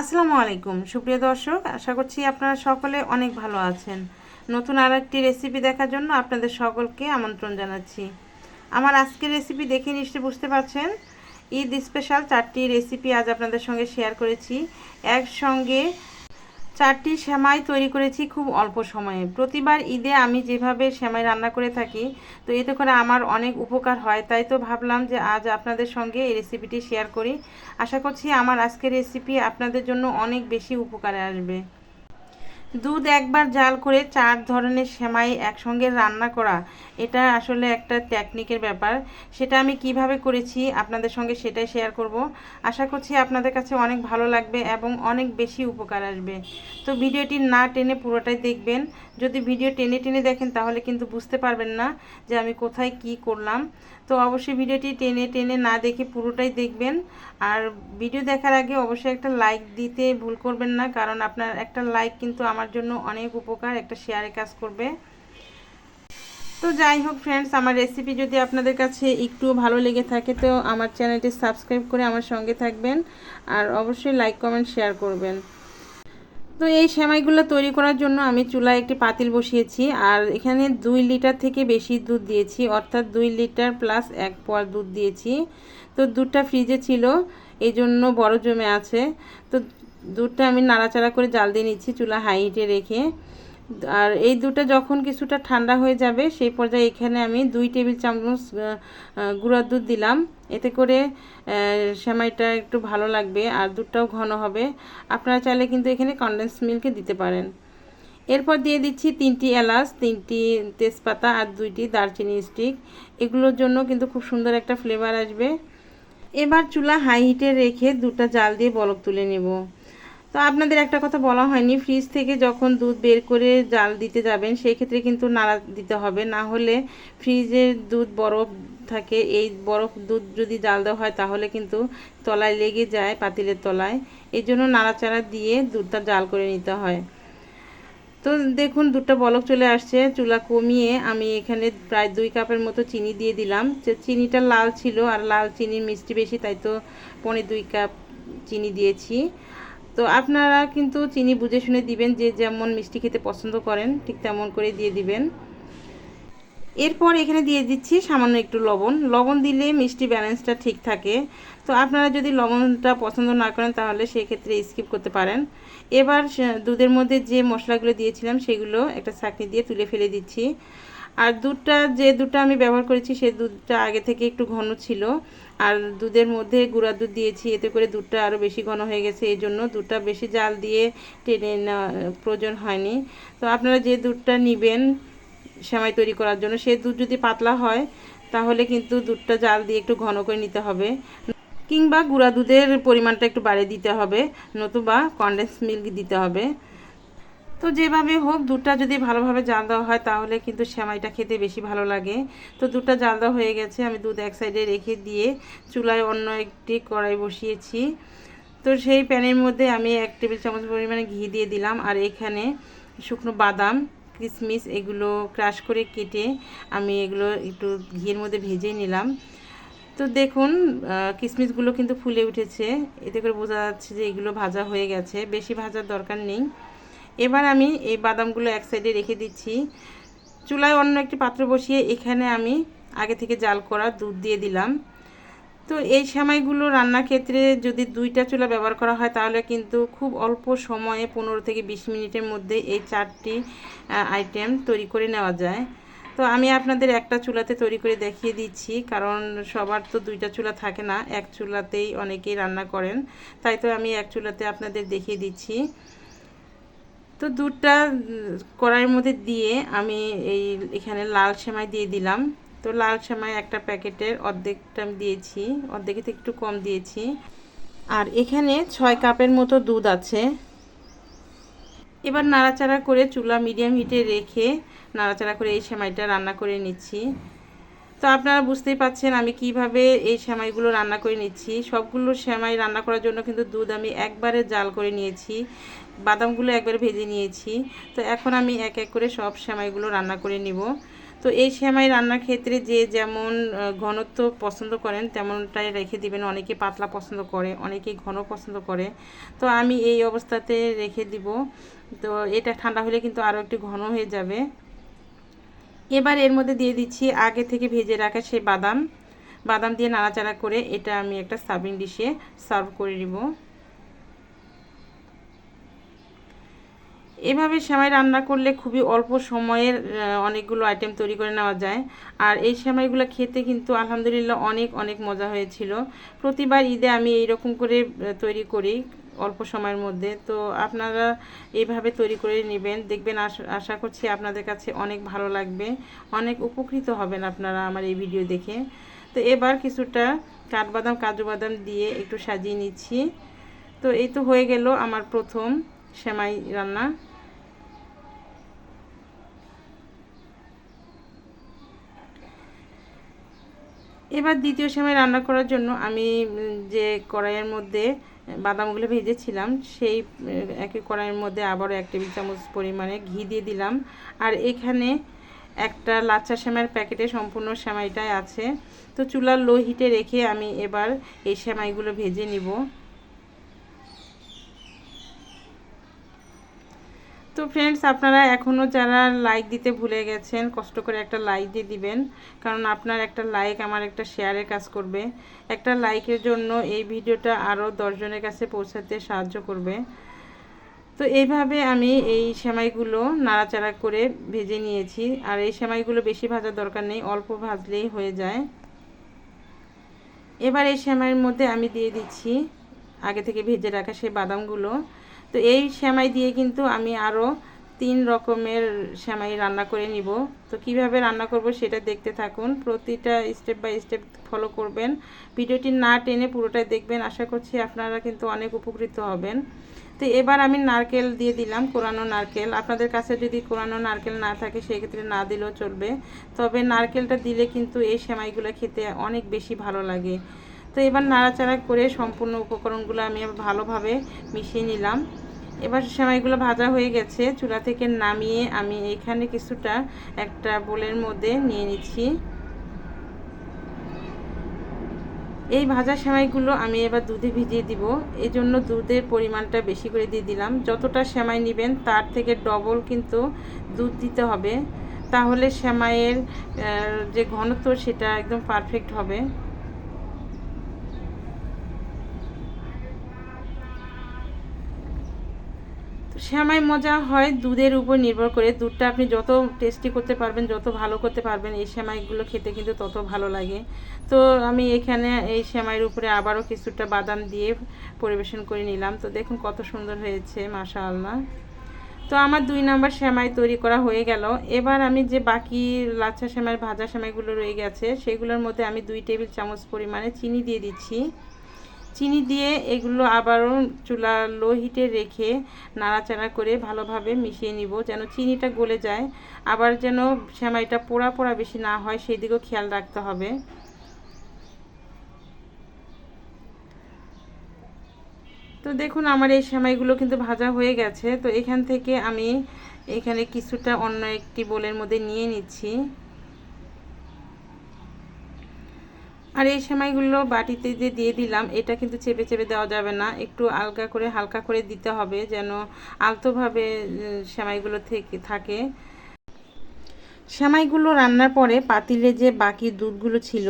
আসসালামু আলাইকুম। সুপ্রিয় দর্শক, আশা করছি আপনারা সকলে অনেক ভালো আছেন। নতুন আর একটি রেসিপি দেখার জন্য আপনাদের সকলকে আমন্ত্রণ জানাচ্ছি। আমার আজকের রেসিপি দেখে নিশ্চয়ই বুঝতে পারছেন। ঈদ স্পেশাল চারটি রেসিপি আজ আপনাদের সঙ্গে শেয়ার করেছি। একসঙ্গে চারটি সেমাই তৈরি করেছি খুব অল্প সময়ে। প্রতিবার ঈদে আমি যেভাবে সেমাই রান্না করে থাকি, তো এতে করে আমার অনেক উপকার হয়। তাই তো ভাবলাম যে আজ আপনাদের সঙ্গে এই রেসিপিটি শেয়ার করি। আশা করছি আমার আজকের রেসিপি আপনাদের জন্য অনেক বেশি উপকারে আসবে। দুধ একবার জাল করে চার ধরনের সেমাই একসঙ্গে রান্না করা, এটা আসলে একটা টেকনিকের ব্যাপার। সেটা আমি কীভাবে করেছি আপনাদের সঙ্গে সেটাই শেয়ার করব। আশা করছি আপনাদের কাছে অনেক ভালো লাগবে এবং অনেক বেশি উপকার আসবে। তো ভিডিওটি না টেনে পুরোটাই দেখবেন। যদি ভিডিও টেনে টেনে দেখেন তাহলে কিন্তু বুঝতে পারবেন না যে আমি কোথায় কি করলাম। তো অবশ্যই ভিডিওটি টেনে টেনে না দেখে পুরোটাই দেখবেন। আর ভিডিও দেখার আগে অবশ্যই একটা লাইক দিতে ভুল করবেন না, কারণ আপনার একটা লাইক কিন্তু আমার জন্য অনেক উপকার, একটা শেয়ারে কাজ করবে। তো যাই হোক ফ্রেন্ডস আমার রেসিপি যদি আপনাদের কাছে একটু ভালো লেগে থাকে, তো আমার চ্যানেলটি সাবস্ক্রাইব করে আমার সঙ্গে থাকবেন। আর অবশ্যই লাইক কমেন্ট শেয়ার করবেন। তো এই সেমাইগুলো তৈরি করার জন্য আমি চুলায় একটি পাতিল বসিয়েছি আর এখানে দুই লিটার থেকে বেশি দুধ দিয়েছি, অর্থাৎ দুই লিটার প্লাস এক পোয়া দুধ দিয়েছি। তো দুধটা ফ্রিজে ছিল এই জন্য বড় জমে আছে। তো দুধটা আমি নাড়াচাড়া করে জাল দিয়ে নিচ্ছি চুলা হাই হিটে রেখে। আর এই দুধটা যখন কিছুটা ঠান্ডা হয়ে যাবে, সেই পর্যায়ে এখানে আমি দুই টেবিল চামচ গুঁড়ার দুধ দিলাম। এতে করে সেমাইটা একটু ভালো লাগবে আর দুধটাও ঘন হবে। আপনারা চাইলে কিন্তু এখানে কনডেন্স মিল্কে দিতে পারেন। এরপর দিয়ে দিচ্ছি তিনটি এলাচ, তিনটি তেজপাতা আর দুইটি দারচিনি স্টিক এগুলোর জন্য কিন্তু খুব সুন্দর একটা ফ্লেভার আসবে। এবার চুলা হাই হিটে রেখে দুটা জাল দিয়ে বলক তুলে নেব। তো আপনাদের একটা কথা বলা হয়নি ফ্রিজ থেকে যখন দুধ বের করে জাল দিতে যাবেন, সেই ক্ষেত্রে কিন্তু নাড়া দিতে হবে। না হলে ফ্রিজের দুধ বরফ থাকে, এই বরফ দুধ যদি জাল দেওয়া হয়, তাহলে কিন্তু তলায় লেগে যায়, পাতিলের তলায়। এই জন্য নাড়াচাড়া দিয়ে দুধটা জাল করে নিতে হয়। তো দেখুন, দুধটা বলক চলে আসছে, চুলা কমিয়ে আমি এখানে প্রায় দুই কাপের মতো চিনি দিয়ে দিলাম। চিনিটা লাল ছিল, আর লাল চিনির মিষ্টি বেশি, তাই তো পনে দুই কাপ চিনি দিয়েছি। তো আপনারা কিন্তু চিনি বুঝে শুনে দিবেন, যে যেমন মিষ্টি খেতে পছন্দ করেন, ঠিক তেমন করে দিয়ে দিবেন। এরপর এখানে দিয়ে দিচ্ছি সামান্য একটু লবণ। লবণ দিলে মিষ্টি ব্যালেন্সটা ঠিক থাকে। তো আপনারা যদি লবণটা পছন্দ না করেন, তাহলে সেক্ষেত্রে স্কিপ করতে পারেন। এবার দুধের মধ্যে যে মশলাগুলো দিয়েছিলাম, সেগুলো একটা চাকনি দিয়ে তুলে ফেলে দিচ্ছি। আর দুধটা, যে দুধটা আমি ব্যবহার করেছি সেই দুধটা আগে থেকে একটু ঘন ছিল। আর দুধের মধ্যে গুঁড়া দুধ দিয়েছি, এতে করে দুধটা আরও বেশি ঘন হয়ে গেছে, এই জন্য দুধটা বেশি জাল দিয়ে টেনে প্রয়োজন হয়নি। তো আপনারা যে দুধটা নেবেন সেমাই তৈরি করার জন্য সেই দুধ যদি পাতলা হয়, তাহলে কিন্তু দুধটা জাল দিয়ে একটু ঘন করে নিতে হবে। কিংবা গুঁড়া দুধের পরিমাণটা একটু বাড়িয়ে দিতে হবে, নতুবা কনডেন্স মিল্ক দিতে হবে। তো যেভাবে হোক, দুধটা যদি ভালোভাবে জাল দেওয়া হয়, তাহলে কিন্তু সেমাইটা খেতে বেশি ভালো লাগে। তো দুধটা জাল দেওয়া হয়ে গেছে, আমি দুধ এক সাইডে রেখে দিয়ে চুলায় অন্য একটি কড়াই বসিয়েছি। তো সেই প্যানের মধ্যে আমি এক টেবিল চামচ পরিমাণে ঘি দিয়ে দিলাম, আর এখানে শুকনো বাদাম কিশমিশ এগুলো ক্রাশ করে কেটে আমি এগুলো একটু ঘিয়ের মধ্যে ভেজে নিলাম। তো দেখুন কিশমিশগুলো কিন্তু ফুলে উঠেছে। এতে করে বোঝা যাচ্ছে যে এগুলো ভাজা হয়ে গেছে। বেশি ভাজার দরকার নেই। এবার আমি এই বাদামগুলো এক সাইডে রেখে দিচ্ছি। চুলায় অন্য একটি পাত্র বসিয়ে এখানে আমি আগে থেকে জাল করা দুধ দিয়ে দিলাম। তো এই সেমাইগুলো রান্নার ক্ষেত্রে যদি দুইটা চুলা ব্যবহার করা হয়, তাহলে কিন্তু খুব অল্প সময়ে পনেরো থেকে বিশ মিনিটের মধ্যে এই চারটি আইটেম তৈরি করে নেওয়া যায়। তো আমি আপনাদের একটা চুলাতে তৈরি করে দেখিয়ে দিচ্ছি, কারণ সবার তো দুইটা চুলা থাকে না, এক চুলাতেই অনেকেই রান্না করেন। তাই তো আমি এক চুলাতে আপনাদের দেখিয়ে দিচ্ছি। তো দুধটা কড়াইয়ের মধ্যে দিয়ে আমি এই এখানে লাল সেমাই দিয়ে দিলাম। তো লাল সেমাই একটা প্যাকেটের অর্ধেকটা আমি দিয়েছি, অর্ধেকের একটু কম দিয়েছি। আর এখানে ছয় কাপের মতো দুধ আছে। এবার নাড়াচাড়া করে চুলা মিডিয়াম হিটে রেখে নাড়াচাড়া করে এই সেমাইটা রান্না করে নিচ্ছি। তো আপনারা বুঝতেই পাচ্ছেন আমি কীভাবে এই সেমাইগুলো রান্না করে নিচ্ছি। সবগুলো সেমাই রান্না করার জন্য কিন্তু দুধ আমি একবারে জাল করে নিয়েছি। বাদামগুলো একবারে ভেজে নিয়েছি। তো এখন আমি এক এক করে সব সেমাইগুলো রান্না করে নিব। তো এই সেমাই রান্নার ক্ষেত্রে যে যেমন ঘনত্ব পছন্দ করেন তেমনটাই রেখে দিবেন। অনেকে পাতলা পছন্দ করে, অনেকে ঘন পছন্দ করে। তো আমি এই অবস্থাতে রেখে দিব। তো এটা ঠান্ডা হলে কিন্তু আরও একটু ঘন হয়ে যাবে। এবার এর মধ্যে দিয়ে দিচ্ছি আগে থেকে ভেজে রাখা সেই বাদাম। বাদাম দিয়ে নাড়াচাড়া করে এটা আমি একটা সার্ভিং ডিশে সার্ভ করে নিব। এভাবে সেমাই রান্না করলে খুবই অল্প সময়ের অনেকগুলো আইটেম তৈরি করে নেওয়া যায়। আর এই সেমাইগুলো খেতে কিন্তু আলহামদুলিল্লাহ অনেক অনেক মজা হয়েছিল। প্রতিবার ঈদে আমি এইরকম করে তৈরি করি। অল্প সময়ের মধ্যে। তো আপনারা এইভাবে তৈরি করে নেবেন। দেখবেন আশা- করছি আপনাদের কাছে অনেক ভালো লাগবে। অনেক উপকৃত হবেন আপনারা আমার এই ভিডিও দেখে। তো এবার কিছুটা কাঠবাদাম, কাজু বাদাম দিয়ে একটু সাজিয়ে নিচ্ছি। তো এই তো হয়ে গেল আমার প্রথম সেমাই রান্না। এবার দ্বিতীয় সময় রান্না করার জন্য আমি যে কড়াইয়ের মধ্যে বাদামগুলো ভেজেছিলাম, সেই একই কড়াইয়ের মধ্যে আবারও এক টেবিল চামচ পরিমাণে ঘি দিয়ে দিলাম। আর এখানে একটা লাচ্চা সেমাইয়ের প্যাকেটে সম্পূর্ণ সেমাইটাই আছে। তো চুলার লো হিটে রেখে আমি এবার এই সেমাইগুলো ভেজে নিব। তো ফ্রেন্ডস আপনারা এখনও যারা লাইক দিতে ভুলে গেছেন, কষ্ট করে একটা লাইক দিয়ে দিবেন। কারণ আপনার একটা লাইক আমার একটা শেয়ারের কাজ করবে। একটা লাইকের জন্য এই ভিডিওটা আরও দশজনের কাছে পৌঁছাতে সাহায্য করবে। তো এইভাবে আমি এই সেমাইগুলো নাড়াচাড়া করে ভেজে নিয়েছি। আর এই সেমাইগুলো বেশি ভাজার দরকার নেই, অল্প ভাজলেই হয়ে যায়। এবার এই সেমাইয়ের মধ্যে আমি দিয়ে দিচ্ছি আগে থেকে ভেজে রাখা সেই বাদামগুলো। তো এই সেমাই দিয়ে কিন্তু আমি আরও তিন রকমের সেমাই রান্না করে নিব। তো কীভাবে রান্না করব সেটা দেখতে থাকুন। প্রতিটা স্টেপ বাই স্টেপ ফলো করবেন। ভিডিওটি না টেনে পুরোটাই দেখবেন। আশা করছি আপনারা কিন্তু অনেক উপকৃত হবেন। তো এবার আমি নারকেল দিয়ে দিলাম, কোরানো নারকেল। আপনাদের কাছে যদি কোরানো নারকেল না থাকে, সেক্ষেত্রে না দিলেও চলবে। তবে নারকেলটা দিলে কিন্তু এই সেমাইগুলো খেতে অনেক বেশি ভালো লাগে। তো এবার নাড়াচাড়া করে সম্পূর্ণ উপকরণগুলো আমি ভালোভাবে মিশিয়ে নিলাম। এবার সেমাইগুলো ভাজা হয়ে গেছে, চুলা থেকে নামিয়ে আমি এখানে কিছুটা একটা বোলের মধ্যে নিয়ে নিচ্ছি। এই ভাজা সেমাইগুলো আমি এবার দুধে ভিজিয়ে দিব। এই জন্য দুধের পরিমাণটা বেশি করে দিয়ে দিলাম। যতটা সেমাই নেবেন তার থেকে ডবল কিন্তু দুধ দিতে হবে। তাহলে সেমাইয়ের যে ঘনত্ব সেটা একদম পারফেক্ট হবে। তো সেমাই মজা হয় দুধের উপর নির্ভর করে। দুধটা আপনি যত টেস্টি করতে পারবেন, যত ভালো করতে পারবেন, এই সেমাইগুলো খেতে কিন্তু তত ভালো লাগে। তো আমি এখানে এই সেমাইয়ের উপরে আবারও কিছুটা বাদাম দিয়ে পরিবেশন করে নিলাম। তো দেখুন কত সুন্দর হয়েছে, মাশাআল্লাহ। তো আমার দুই নাম্বার সেমাই তৈরি করা হয়ে গেল। এবার আমি যে বাকি লাচ্ছা সেমাই ভাজা সেমাইগুলো রয়ে গেছে, সেগুলোর মধ্যে আমি দুই টেবিল চামচ পরিমাণে চিনি দিয়ে দিচ্ছি। চিনি দিয়ে এগুলো আবারও চুলা লো হিটে রেখে নাড়াচাড়া করে ভালোভাবে মিশিয়ে নিব, যেন চিনিটা গলে যায়। আবার যেন সেমাইটা পোড়া পোড়া বেশি না হয় সেই দিকেও খেয়াল রাখতে হবে। তো দেখুন, আমার এই সেমাইগুলো কিন্তু ভাজা হয়ে গেছে। তো এখান থেকে আমি এখানে কিছুটা অন্য একটি বোলের মধ্যে নিয়ে নিচ্ছি। আর এই সেমাইগুলো বাটিতে যে দিয়ে দিলাম, এটা কিন্তু চেপে চেপে দেওয়া যাবে না। একটু আলগা করে, হালকা করে দিতে হবে যেন আলতোভাবে সেমাইগুলো থেকে, থাকে। সেমাইগুলো রান্নার পরে পাতিলে যে বাকি দুধগুলো ছিল,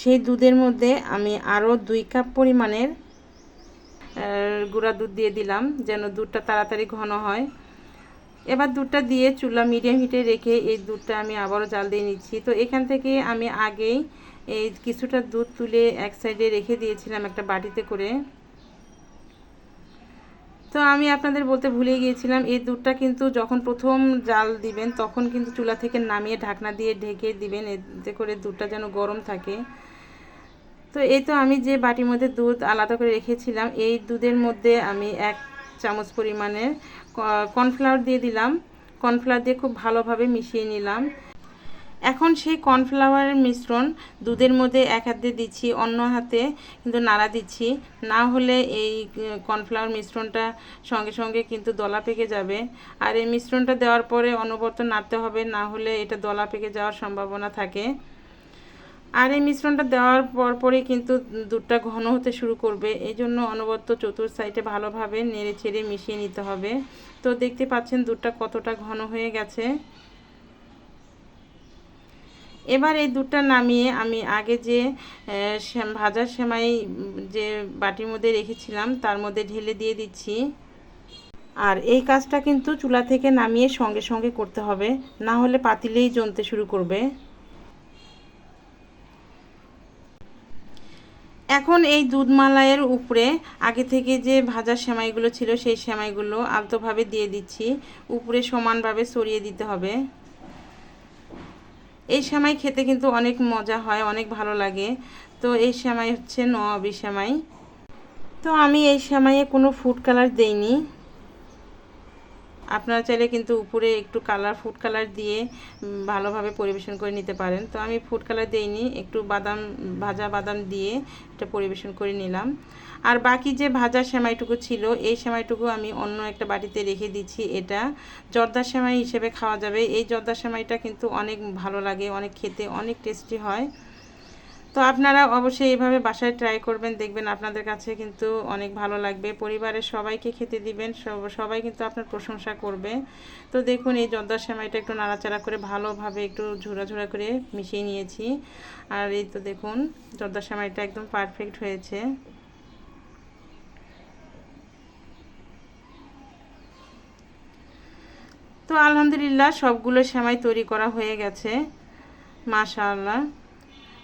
সেই দুধের মধ্যে আমি আরও দুই কাপ পরিমাণের গুঁড়া দুধ দিয়ে দিলাম যেন দুধটা তাড়াতাড়ি ঘন হয়। এবার দুধটা দিয়ে চুলা মিডিয়াম হিটে রেখে এই দুধটা আমি আবারও জাল দিয়ে নিচ্ছি। তো এখান থেকে আমি আগেই এই কিছুটা দুধ তুলে এক সাইডে রেখে দিয়েছিলাম একটা বাটিতে করে। তো আমি আপনাদের বলতে ভুলে গিয়েছিলাম, এই দুধটা কিন্তু যখন প্রথম জাল দিবেন তখন কিন্তু চুলা থেকে নামিয়ে ঢাকনা দিয়ে ঢেকে দিবেন, এতে করে দুধটা যেন গরম থাকে। তো এই তো আমি যে বাটির মধ্যে দুধ আলাদা করে রেখেছিলাম, এই দুধের মধ্যে আমি এক চামচ পরিমাণের কর্নফ্লাওয়ার দিয়ে দিলাম। কর্নফ্লাওয়ার দিয়ে খুব ভালোভাবে মিশিয়ে নিলাম। এখন সেই কর্নফ্লাওয়ারের মিশ্রণ দুধের মধ্যে এক হাতে দিচ্ছি, অন্য হাতে কিন্তু নাড়া দিচ্ছি। না হলে এই কর্নফ্লাওয়ার মিশ্রণটা সঙ্গে সঙ্গে কিন্তু দলা পেকে যাবে। আর এই মিশ্রণটা দেওয়ার পরে অনবরত নাড়তে হবে, না হলে এটা দলা পেকে যাওয়ার সম্ভাবনা থাকে। আর এই মিশ্রণটা দেওয়ার পর পরপরই কিন্তু দুধটা ঘন হতে শুরু করবে। এই জন্য অনবরত চতুর সাইডে ভালোভাবে নেড়ে ছেড়ে মিশিয়ে নিতে হবে। তো দেখতে পাচ্ছেন দুধটা কতটা ঘন হয়ে গেছে। এবার এই দুধটা নামিয়ে আমি আগে যে ভাজা সেমাই যে বাটির মধ্যে রেখেছিলাম, তার মধ্যে ঢেলে দিয়ে দিচ্ছি। আর এই কাজটা কিন্তু চুলা থেকে নামিয়ে সঙ্গে সঙ্গে করতে হবে, না হলে পাতিলেই জমতে শুরু করবে। এখন এই দুধ মালাইয়ের উপরে আগে থেকে যে ভাজা সেমাইগুলো ছিল, সেই সেমাইগুলো আলতোভাবে দিয়ে দিচ্ছি। উপরে সমানভাবে সরিয়ে দিতে হবে। এই সেমাই খেতে কিন্তু অনেক মজা হয়, অনেক ভালো লাগে। তো এই সেমাই হচ্ছে নবি সেমাই। তো আমি এই সেমাইয়ে কোনো ফুড কালার দেইনি। আপনারা চাইলে কিন্তু উপরে একটু কালার ফুড কালার দিয়ে ভালোভাবে পরিবেশন করে নিতে পারেন। তো আমি ফুড কালার দিইনি, একটু বাদাম, ভাজা বাদাম দিয়ে এটা পরিবেশন করে নিলাম। আর বাকি যে ভাজা সেমাইটুকু ছিল, এই সেমাইটুকু আমি অন্য একটা বাটিতে রেখে দিচ্ছি। এটা জর্দা সেমাই হিসেবে খাওয়া যাবে। এই জর্দা সেমাইটা কিন্তু অনেক ভালো লাগে, অনেক খেতে অনেক টেস্টি হয়। তো আপনারা অবশ্যই এইভাবে বাসায় ট্রাই করবেন, দেখবেন আপনাদের কাছে কিন্তু অনেক ভালো লাগবে। পরিবারের সবাইকে খেতে দিবেন সবাই কিন্তু আপনার প্রশংসা করবে। তো দেখুন, এই জর্দার সেমাইটা একটু নাড়াচাড়া করে ভালোভাবে একটু ঝোড়া করে মিশিয়ে নিয়েছি। আর এই তো দেখুন, জর্দার সেমাইটা একদম পারফেক্ট হয়েছে। তো আলহামদুলিল্লাহ, সবগুলো সেমাই তৈরি করা হয়ে গেছে। মাশাআল্লাহ।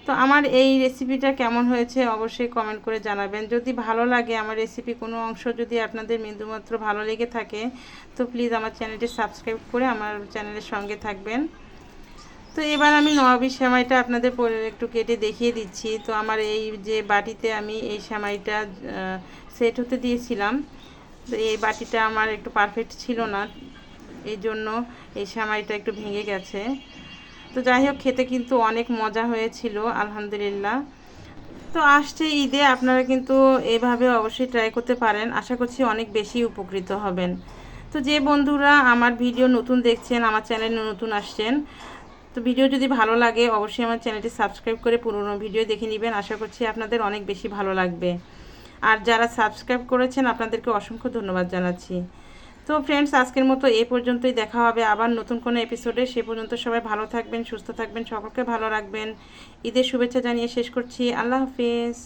তো আমার এই রেসিপিটা কেমন হয়েছে অবশ্যই কমেন্ট করে জানাবেন। যদি ভালো লাগে আমার রেসিপি কোনো অংশ যদি আপনাদের বিন্দুমাত্র ভালো লেগে থাকে, তো প্লিজ আমার চ্যানেলটি সাবস্ক্রাইব করে আমার চ্যানেলের সঙ্গে থাকবেন। তো এবার আমি নবাবি সেমাইটা আপনাদের একটু কেটে দেখিয়ে দিচ্ছি। তো আমার এই যে বাটিতে আমি এই সেমাইটা সেট হতে দিয়েছিলাম। তো এই বাটিটা আমার একটু পারফেক্ট ছিল না। এই জন্য এই সেমাইটা একটু ভেঙে গেছে। তো যাই হোক, খেতে কিন্তু অনেক মজা হয়েছিল, আলহামদুলিল্লাহ। তো আসছে ঈদে, আপনারা কিন্তু এভাবে অবশ্যই ট্রাই করতে পারেন। আশা করছি অনেক বেশি উপকৃত হবেন। তো যে বন্ধুরা আমার ভিডিও নতুন দেখছেন, আমার চ্যানেলে নতুন আসছেন, তো ভিডিও যদি ভালো লাগে, অবশ্যই আমার চ্যানেলটি সাবস্ক্রাইব করে পুরনো ভিডিও দেখে নেবেন। আশা করছি আপনাদের অনেক বেশি ভালো লাগবে। আর যারা সাবস্ক্রাইব করেছেন, আপনাদেরকে অসংখ্য ধন্যবাদ জানাচ্ছি। তো ফ্রেন্ডস আজকের মতো এ পর্যন্তই দেখা হবে আবার নতুন কোনো এপিসোডে সে পর্যন্ত সবাই ভালো থাকবেন, সুস্থ থাকবেন, সকলকে ভালো রাখবেন। ঈদের শুভেচ্ছা জানিয়ে শেষ করছি। আল্লাহ হাফিজ।